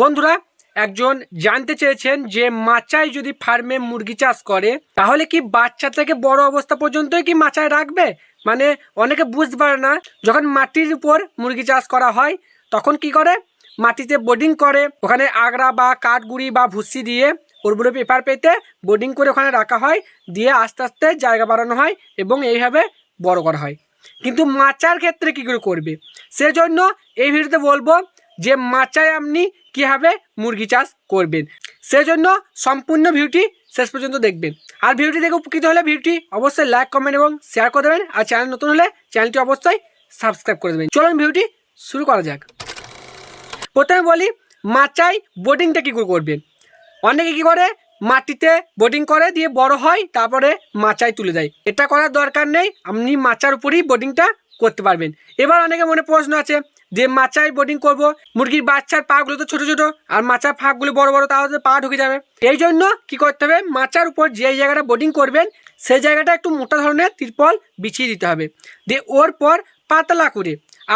বন্ধুরা, একজন জানতে চেয়েছেন যে মাচায় যদি ফার্মে মুরগি চাষ করে, তাহলে কি বাচ্চা থেকে বড় অবস্থা পর্যন্তই কি মাচায় রাখবে? মানে অনেকে বুঝতে পারে না, যখন মাটির উপর মুরগি চাষ করা হয়, তখন কি করে? মাটিতে বোর্ডিং করে, ওখানে আগড়া বা কাঠগুড়ি বা ভুসি দিয়ে ওরগুলো পেপার পেতে বোর্ডিং করে ওখানে রাখা হয়, দিয়ে আস্তে আস্তে জায়গা বাড়ানো হয় এবং এইভাবে বড় করা হয়। কিন্তু মাচার ক্ষেত্রে কী করে করবে? সেজন্য এই ভিডিওতে বলব যে মাচায় আপনি কীভাবে মুরগি চাষ করবেন? সেজন্য সম্পূর্ণ ভিডিওটি শেষ পর্যন্ত দেখবেন। আর ভিডিওটি দেখে উপকৃত হলে ভিডিওটি অবশ্যই লাইক কমেন্ট এবং শেয়ার করে দেবেন। আর চ্যানেল নতুন হলে চ্যানেলটি অবশ্যই সাবস্ক্রাইব করে দেবেন। চলুন ভিডিওটি শুরু করা যাক। প্রথমে বলি, মাচায় বোর্ডিংটা কী করে করবেন? অনেকে কী করে? মাটিতে বোর্ডিং করে, দিয়ে বড় হয়, তারপরে মাচায় তুলে দেয়। এটা করার দরকার নেই। আপনি মাচার উপরেই বোর্ডিংটা করতে পারবেন। এবার অনেকে মনে প্রশ্ন আছে, যে মাচায় বোর্ডিং করব, মুরগির বাচ্চার পাগুলো তো ছোটো ছোটো, আর মাচার ফাঁকগুলো বড় বড়, তাহলে পা ঢুকে যাবে। এই জন্য কী করতে হবে, মাচার উপর যে জায়গাটা বোর্ডিং করবেন, সেই জায়গাটা একটু মোটা ধরনের তিরপল বিছিয়ে দিতে হবে। দিয়ে ওর পর পাতলা করে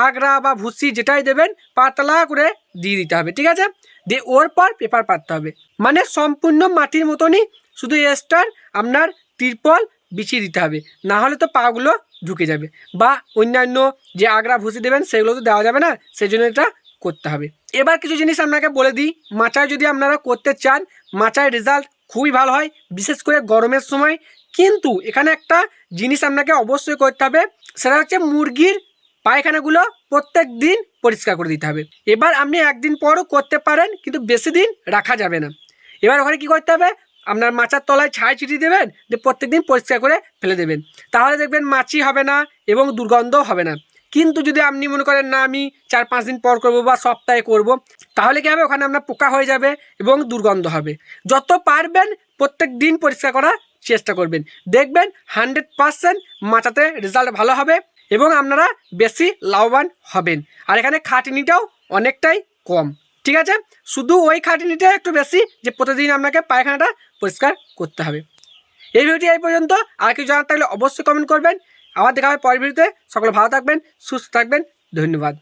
আগড়া বা ভুসি যেটাই দেবেন, পাতলা করে দিয়ে দিতে হবে, ঠিক আছে? দিয়ে ওর পর পেপার পাততে হবে। মানে সম্পূর্ণ মাটির মতনই, শুধু এক্সট্রার আপনার তিরপল বিছিয়ে দিতে হবে। না হলে তো পাগুলো ঢুকে যাবে বা অন্যান্য যে আগড়া ভুসি দেবেন সেগুলো তো দেওয়া যাবে না সেই জন্য এটা করতে হবে। এবার কিছু জিনিস আপনাকে বলে দিই, মাচায় যদি আপনারা করতে চান, মাচায় রেজাল্ট খুবই ভালো হয়, বিশেষ করে গরমের সময়। কিন্তু এখানে একটা জিনিস আপনাকে অবশ্যই করতে হবে, সেটা হচ্ছে মুরগির পায়খানাগুলো প্রত্যেক দিন পরিষ্কার করে দিতে হবে। এবার আপনি একদিন পরও করতে পারেন, কিন্তু বেশি দিন রাখা যাবে না। এবার ওখানে কী করতে হবে আপনার মাচার তলায় ছাই ছিটিয়ে দেবেন, দিয়ে প্রত্যেক দিন পরিষ্কার করে ফেলে দেবেন। তাহলে দেখবেন মাছি হবে না এবং দুর্গন্ধও হবে না। কিন্তু যদি আপনি মনে করেন, না, আমি চার পাঁচ দিন পর করব বা সপ্তাহে করব, তাহলে কী হবে? ওখানে আপনার পোকা হয়ে যাবে এবং দুর্গন্ধ হবে। যত পারবেন প্রত্যেক দিন পরিষ্কার করার চেষ্টা করবেন। দেখবেন হান্ড্রেড পারসেন্ট মাচাতে রেজাল্ট ভালো হবে এবং আপনারা বেশি লাভবান হবেন। আর এখানে খাটনিটাও অনেকটাই কম। ঠিক আছে? শুধু ওই খাটনিটা একটু বেশি যে প্রতিদিন আপনাকে পায়খানাটা পরিষ্কার করতে হবে। এই ভিডিওটি এই পর্যন্ত। আর কিছু জানার থাকলে অবশ্যই কমেন্ট করবেন। আবার দেখা হবে পরের ভিডিওতে। সকলে ভালো থাকবেন, সুস্থ থাকবেন। ধন্যবাদ।